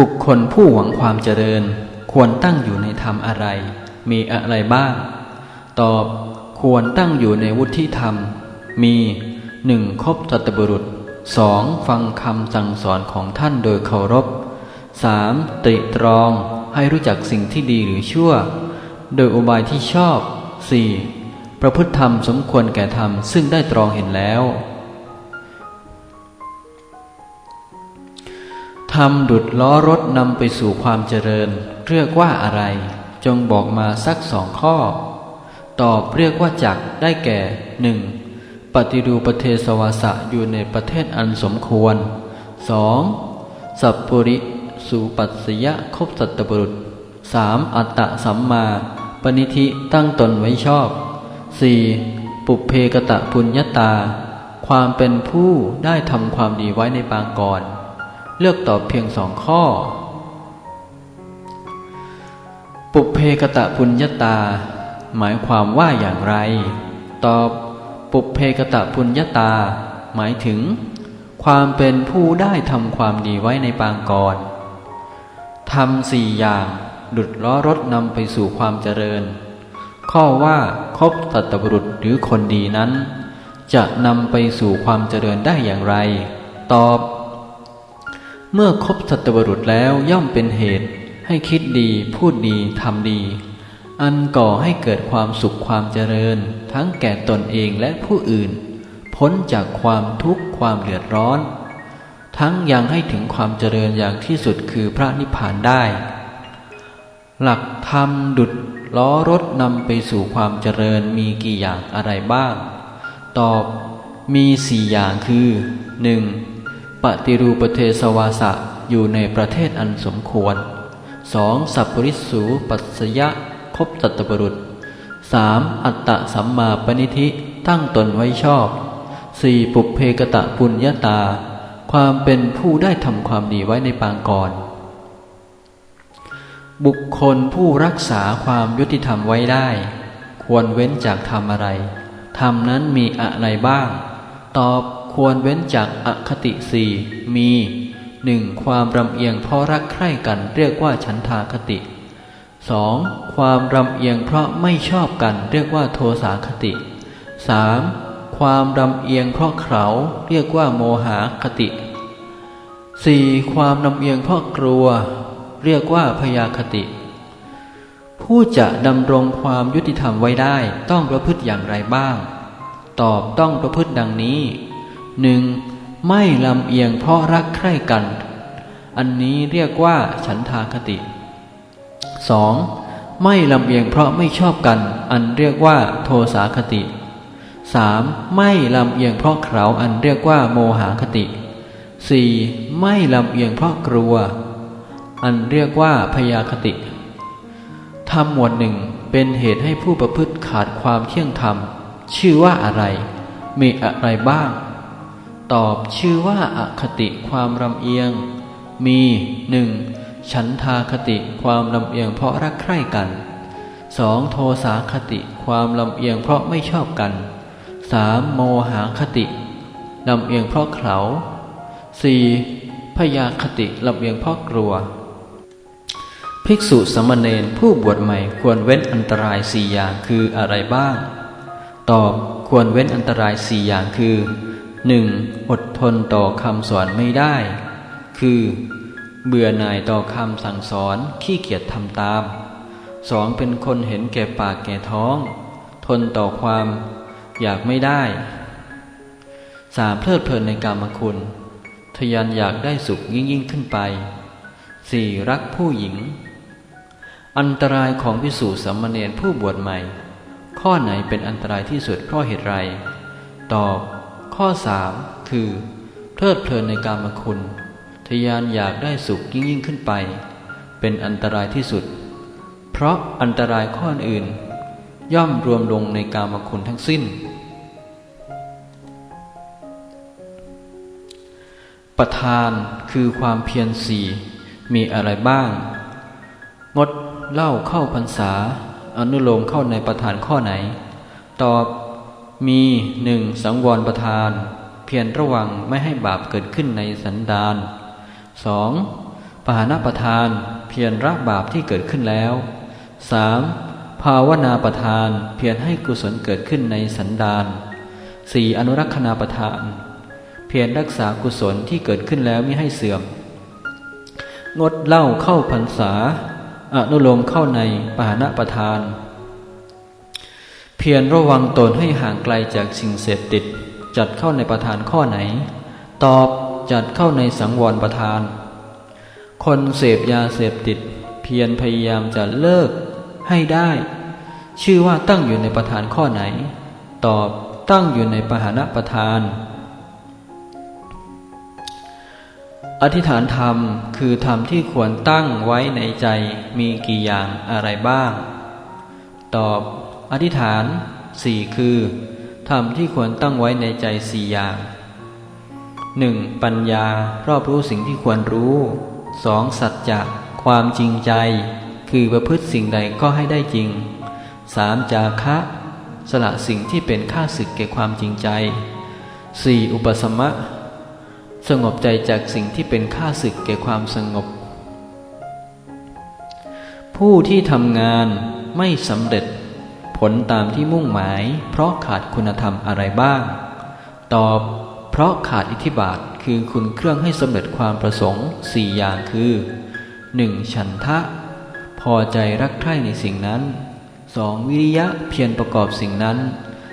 บุคคลผู้หวังความเจริญ ควรตั้งอยู่ในธรรมอะไร มีอะไรบ้าง ตอบ ควรตั้งอยู่ในวุฒิธรรม มีหนึ่งคบสัตบุรุษสองฟังคำสั่งสอนของท่านโดยเคารพสามตริตรองให้รู้จักสิ่งที่ดีหรือชั่ว โดยอุบายที่ชอบสี่ประพฤติธรรมสมควรแก่ธรรมซึ่งได้ตรองเห็นแล้ว ทำดุดล้อรถนำไปสู่ความเจริญ เรียกว่าอะไร จงบอกมาสักสองข้อ ตอบเรียกว่าจักได้แก่หนึ่งปฏิรูประเทศวาสะอยู่ในประเทศอันสมควร 2. สัพปุริสุปัสสยะคบสัตบุรุษ 3. อัตตะสัมมา ปณิธิตั้งตนไว้ชอบ 4. ปุเพกตะปุญญาตา ความเป็นผู้ได้ทำความดีไว้ในปางก่อน เลือกตอบเพียงสองข้อ ปุเพกตะปุญญาตา หมายความว่าอย่างไร ตอบปุเพกตะปุญญาตา หมายถึง ความเป็นผู้ได้ทำความดีไว้ในปางก่อนทำสี่อย่างดุดล้อรถนำไปสู่ความเจริญ ข้อว่าคบตัตบุรุษหรือคนดีนั้น จะนำไปสู่ความเจริญได้อย่างไร ตอบ เมื่อคบสัตบุรุษแล้วย่อมเป็นเหตุ ให้คิดดีพูดดีทำดี อันก่อให้เกิดความสุขความเจริญ ทั้งแก่ตนเองและผู้อื่น พ้นจากความทุกข์ความเดือดร้อน ทั้งยังให้ถึงความเจริญอย่างที่สุดคือพระนิพพานได้ หลักธรรมดุดล้อรถนำไปสู่ความเจริญมีกี่อย่างอะไรบ้าง ตอบมีสี่อย่างคือ 1. ปฏิรูปเทศวาสะอยู่ในประเทศอันสมควร 2. สัพปริสูปัสสยะคบตัตบรุษ 3. อัตตะสัมมาปณิธิตั้งตนไว้ชอบ 4. ปุเพกตะปุญญาตา ความเป็นผู้ได้ทำความดีไว้ในปางก่อน บุคคลผู้รักษาความยุติธรรมไว้ได้ ควรเว้นจากทำอะไรทำนั้นมีอะไรบ้าง ตอบ ควรเว้นจากอคติสี่มีหนึ่งความรำเอียงเพราะรักใคร่กันเรียกว่าฉันทาคติสองความรำเอียงเพราะไม่ชอบกันเรียกว่าโทสาคติสามความรำเอียงเพราะเขาเรียกว่าโมหาคติสี่ความรำเอียงเพราะกลัว เรียกว่าพยาคติ ผู้จะดำรงความยุติธรรมไว้ได้ต้องประพฤติอย่างไรบ้าง ตอบต้องประพฤติดังนี้ หนึ่งไม่ลำเอียงเพราะรักใคร่กัน อันนี้เรียกว่าฉันทาคติ 2. ไม่ลำเอียงเพราะไม่ชอบกัน อันเรียกว่าโทสาคติ 3. ไม่ลำเอียงเพราะเขาอันเรียกว่าโมหาคติ 4. ไม่ลำเอียงเพราะกลัว อันเรียกว่าพยาคติธรรมหมวดหนึ่งเป็นเหตุให้ผู้ประพฤติขาดความเที่ยงธรรม ชื่อว่าอะไร มีอะไรบ้าง ตอบชื่อว่าอาคติความลำเอียง มีหนึ่งฉันทาคติความลำเอียงเพราะรักใคร่กันสองโทสาคติความลำเอียงเพราะไม่ชอบกันสามโมหาคติลำเอียงเพราะเขาสี่พยาคติลำเอียงเพราะกลัว ภิกษุสมณเณรผู้บวชใหม่ควรเว้นอันตรายสี่อย่างคืออะไรบ้าง ตอบควรเว้นอันตรายสี่อย่างคือ 1. อดทนต่อคำสอนไม่ได้ คือ เบื่อหน่ายต่อคำสั่งสอนขี้เกียจทำตาม 2. เป็นคนเห็นแก่ปากแก่ท้อง ทนต่อความอยากไม่ได้ 3. เพลิดเพลินในกามคุณ ทยานอยากได้สุขยิ่งยิ่งขึ้นไป 4. รักผู้หญิง อันตรายของพิสูจน์สมณเณรผู้บวชใหม่ ข้อไหนเป็นอันตรายที่สุดเพราะเหตุไร ตอบ ข้อสามคือ เพลิดเพลินในการมคุณ ทยานอยากได้สุขยิ่งยิ่งขึ้นไป เป็นอันตรายที่สุด เพราะอันตรายข้ออื่น ย่อมรวมลงในการมคุณทั้งสิ้น ประธานคือความเพียรสี่มีอะไรบ้าง งดเล้าเข้าพรรษา อนุโลมเข้าในประธานข้อไหน ตอบ มีหนึ่งสังวรประธาน เพียรระวังไม่ให้บาปเกิดขึ้นในสันดานสองปหานประทาน เพียรละบาปที่เกิดขึ้นแล้ว 3. ภาวนาประทานเพียรให้กุศลเกิดขึ้นในสันดาน 4. อนุรักษณาประทาน เพียรรักษากุศลที่เกิดขึ้นแล้วไม่ให้เสื่อม งดเหล้าเข้าพรรษา อนุโลมเข้าในปหานประทาน เพียรระวังตนให้ห่างไกลจากสิ่งเสพติด จัดเข้าในประธานข้อไหน ตอบจัดเข้าในสังวรประธาน คนเสพยาเสพติด เพียรพยายามจะเลิกให้ได้ ชื่อว่าตั้งอยู่ในประธานข้อไหน ตอบตั้งอยู่ในปหานประธาน อธิษฐานธรรมคือธรรมที่ควรตั้งไว้ในใจมีกี่อย่างอะไรบ้าง ตอบ อธิษฐานสี่คือธรรมที่ควรตั้งไว้ในใจสี่อย่างหนึ่งปัญญารอบรู้สิ่งที่ควรรู้สองสัจจะความจริงใจ คือประพฤติสิ่งใดก็ให้ได้จริงสามจาคะ สละสิ่งที่เป็นค่าศึกแก่ความจริงใจสี่อุปสมะ สงบใจจากสิ่งที่เป็นค่าศึกแก่ความสงบ ผู้ที่ทำงานไม่สำเร็จ ลตามที่มุ่งหมาย เพราะขาดคุณธรรมอะไรบ้าง ตอบ เพราะขาดอิทธิบาทคือคุณเครื่องให้สำเร็จความประสงค์สี่อย่างคือ 1. ฉันทะ พอใจรักใคร่ในสิ่งนั้น 2. วิริยะเพียรประกอบสิ่งนั้น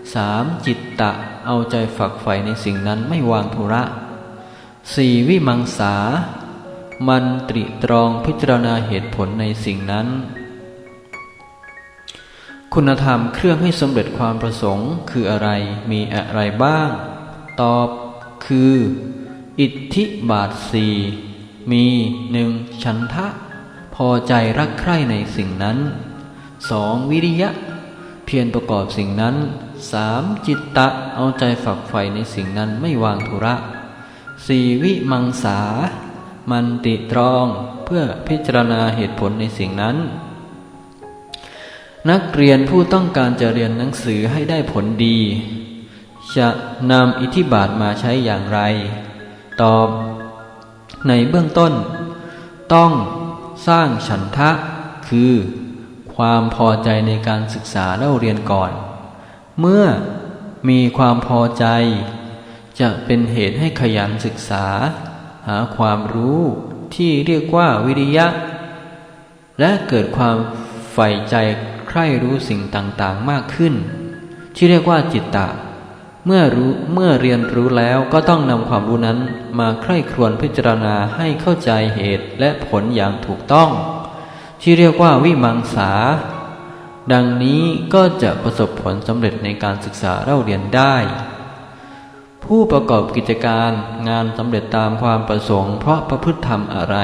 3. จิตตะเอาใจฝักใฝ่ในสิ่งนั้นไม่วางธุระ 4. วิมังสา มันตริตรองพิจารณาเหตุผลในสิ่งนั้น คุณธรรมเครื่องให้สำเร็จความประสงค์ คืออะไรมีอะไรบ้าง ตอบคือ อิทธิบาทสี่มีหนึ่งฉันทะ พอใจรักใคร่ในสิ่งนั้นสองวิริยะ เพียรประกอบสิ่งนั้นสามจิตตะเอาใจฝักใฝ่ในสิ่งนั้นไม่วางธุระสี่วิมังสา มันติตรองเพื่อพิจารณาเหตุผลในสิ่งนั้น นักเรียนผู้ต้องการจะเรียนหนังสือให้ได้ผลดี จะนำอิทธิบาทมาใช้อย่างไร ตอบ ในเบื้องต้น ต้องสร้างฉันทะ คือ ความพอใจในการศึกษาเล่าเรียนก่อน เมื่อมีความพอใจ จะเป็นเหตุให้ขยันศึกษา หาความรู้ที่เรียกว่าวิริยะ และเกิดความใฝ่ใจ ใคร่รู้สิ่งต่างๆมากขึ้น ที่เรียกว่าจิตตะ เมื่อรู้เมื่อเรียนรู้แล้วก็ต้องนำความรู้นั้นมาใคร่ครวญพิจารณาให้เข้าใจเหตุและผลอย่างถูกต้อง ที่เรียกว่าวิมังสา ดังนี้ก็จะประสบผลสำเร็จในการศึกษาเล่าเรียนได้ ผู้ประกอบกิจการงานสำเร็จตามความประสงค์เพราะประพฤติธรรมอะไร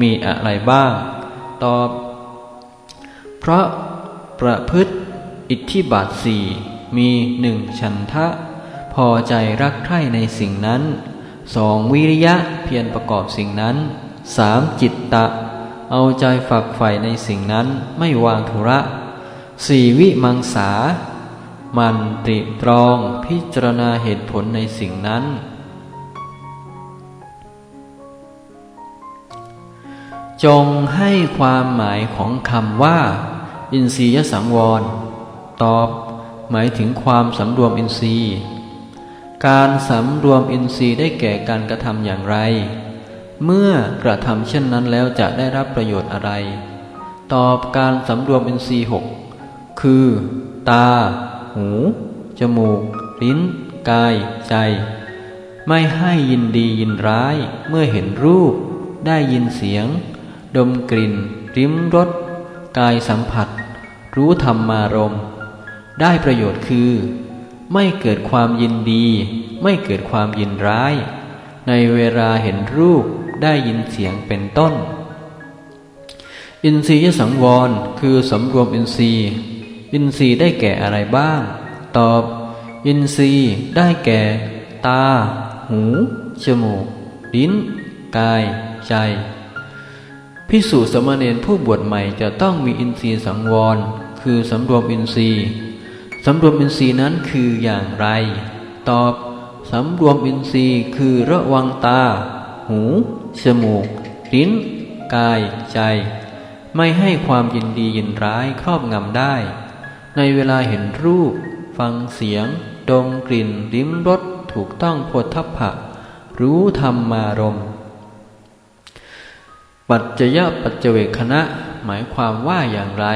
มีอะไรบ้าง ตอบ เพราะ ประพฤติ อิทธิบาทสี่มีหนึ่งฉันทะ พอใจรักใคร่ในสิ่งนั้นสองวิริยะเพียรประกอบสิ่งนั้นสามจิตตะ เอาใจฝักใฝ่ในสิ่งนั้นไม่วางธุระสี่วิมังสา มันตริตรองพิจารณาเหตุผลในสิ่งนั้นจงให้ความหมายของคำว่า อินทรียสังวร ตอบ หมายถึงความสำรวมอินทรีย์ การสำรวมอินทรีย์ได้แก่การกระทำอย่างไร เมื่อกระทำเช่นนั้นแล้วจะได้รับประโยชน์อะไร ตอบการสำรวมอินทรีย์หกคือ ตา หู จมูก ลิ้น กาย ใจ ไม่ให้ยินดียินร้าย เมื่อเห็นรูป ได้ยินเสียง ดมกลิ่น ริมรสกายสัมผัส รู้ธรรมารมได้ประโยชน์คือ ไม่เกิดความยินดี ไม่เกิดความยินร้าย ในเวลาเห็นรูปได้ยินเสียงเป็นต้น อินทรียสังวรคือสำรวมอินทรีย์ อินทรีย์ได้แก่อะไรบ้าง ตอบ อินทรีย์ได้แก่ ตา หู จมูก ลิ้น กาย ใจ พิสูจน์สมณเณรผู้บวชใหม่จะต้องมีอินทรีย์สังวร คือสำรวมอินทรีย์สำรวมอินทรีย์นั้นคืออย่างไร ตอบสำรวมอินทรีย์คือระวังตา หู จมูก ลิ้น กาย ใจ ไม่ให้ความยินดียินร้ายครอบงำได้ ในเวลาเห็นรูป ฟังเสียง ดมกลิ่นลิ้มรสถูกต้องโพธพะ รู้ธรรมารมณ์ ปัจจยปัจเจเวคณะ หมายความว่าอย่างไร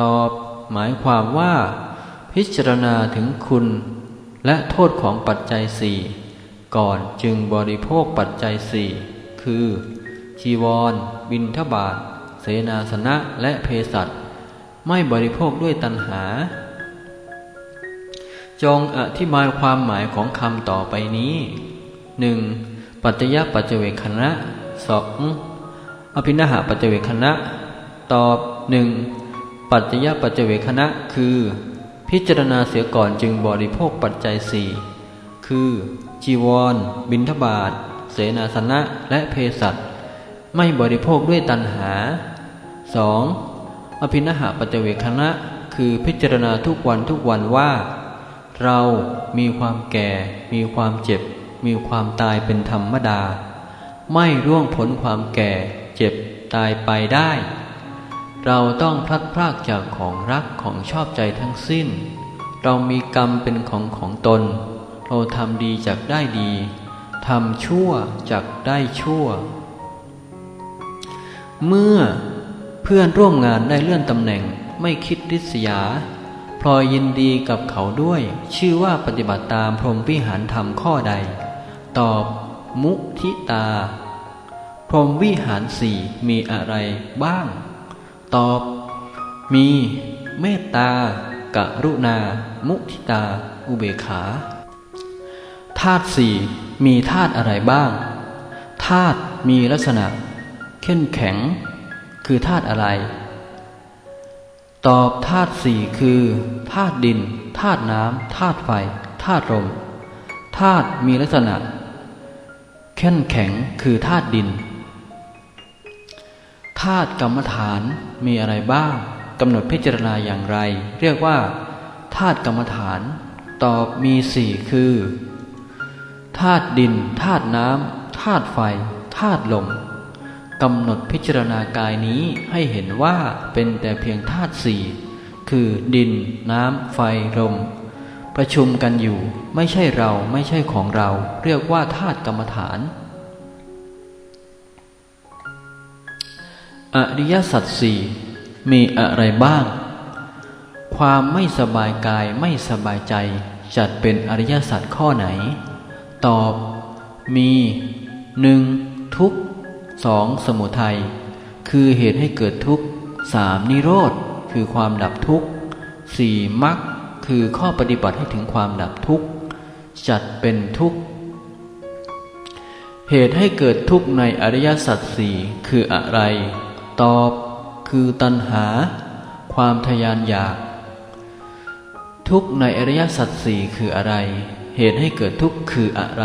ตอบหมายความว่า พิจารณาถึงคุณ และโทษของปัจจัยสี่ก่อนจึงบริโภคปัจจัยสี่คือจีวร บินทบาท เสนาสนะและเพสัตไม่บริโภคด้วยตัณหา จงอธิบายความหมายของคำต่อไปนี้ 1. ปัจจยปัจเจเวคณะ 2. องอภินาหาปัจเวคณะ ตอบหนึ่งปัจจยปัจเวคณะคือ พิจารณาเสียก่อนจึงบริโภคปัจจัยสี่คือ จีวร บินทบาทเสนาสนะและเพสัตไม่บริโภคด้วยตัณหา 2. อภินาหาปัจเจเวคณะ คือพิจารณาทุกวันทุกวันว่า เรามีความแก่ มีความเจ็บ มีความตายเป็นธรรมดา ไม่ร่วงพ้นความแก่เจ็บตายไปได้ เราต้องพลัดพรากจากของรักของชอบใจทั้งสิ้น เรามีกรรมเป็นของของตน เราทำดีจากได้ดีทำชั่วจากได้ชั่ว เมื่อเพื่อนร่วมงานได้เลื่อนตำแหน่งไม่คิดริษยา พลอยยินดีกับเขาด้วย ชื่อว่าปฏิบัติตามพรหมวิหารธรรมข้อใด ตอบ มุทิตา พรหมวิหารสี่มีอะไรบ้าง ตอบ มี เมตตากรุณา มุทิตา อุเบกขาธาตุสี่มีธาตุอะไรบ้างธาตุมีลักษณะ เข้มแข็ง คือธาตุอะไร ตอบธาตุสี่คือธาตุดินธาตุน้ำธาตุไฟธาตุลมธาตุมีลักษณะ เข้มแข็งคือธาตุดินธาตุกรรมฐานมีอะไรบ้างกำหนดพิจารณาอย่างไร เรียกว่าธาตุกรรมฐาน ตอบมีสี่คือธาตุดินธาตุน้ำธาตุไฟธาตุลมกำหนดพิจารณากายนี้ให้เห็นว่าเป็นแต่เพียงธาตุสี่คือดิน น้ำ ไฟ ลม ประชุมกันอยู่ ไม่ใช่เราไม่ใช่ของเรา เรียกว่าธาตุกรรมฐาน อริยสัจสี่มีอะไรบ้าง ความไม่สบายกายไม่สบายใจ จัดเป็นอริยสัจข้อไหน ตอบ มีหนึ่งทุกสองสมุทัย คือเหตุให้เกิดทุกข์สามนิโรธ คือความดับทุกข์สี่มรรค คือข้อปฏิบัติให้ถึงความดับทุกข์จัดเป็นทุกข์ เหตุให้เกิดทุกข์ในอริยสัจสี่คืออะไร ตอบคือตัณหา ความทยานอยาก ทุกข์ในอริยสัจสี่คืออะไร เหตุให้เกิดทุกข์คืออะไร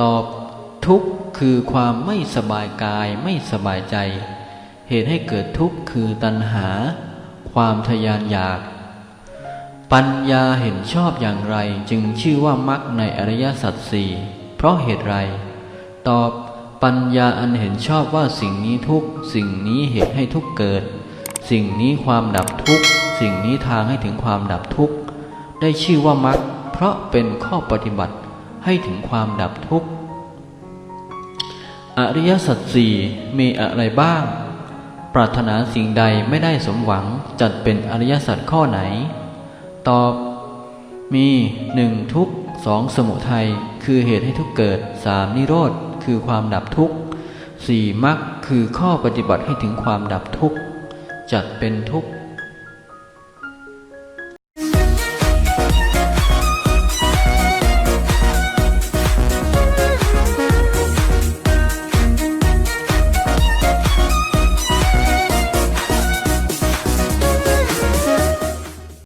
ตอบทุกข์คือความไม่สบายกายไม่สบายใจ เหตุให้เกิดทุกข์คือตัณหา ความทยานอยาก ปัญญาเห็นชอบอย่างไรจึงชื่อว่ามรรคในอริยสัจสี่เพราะเหตุไร ตอบปัญญาอันเห็นชอบว่าสิ่งนี้ทุกสิ่งนี้เหตุให้ทุกเกิด สิ่งนี้ความดับทุกสิ่งนี้ทางให้ถึงความดับทุกได้ชื่อว่ามรรคเพราะเป็นข้อปฏิบัติให้ถึงความดับทุกข์อริยสัจสี่มีอะไรบ้าง ปรารถนาสิ่งใดไม่ได้สมหวังจัดเป็นอริยสัจข้อไหน ตอบ มีหนึ่งทุกสองสมุทัยคือเหตุให้ทุกเกิดสามนิโรธคือความดับทุกข์สี่มรรคคือข้อปฏิบัติให้ถึงความดับทุกข์จัดเป็นทุกข์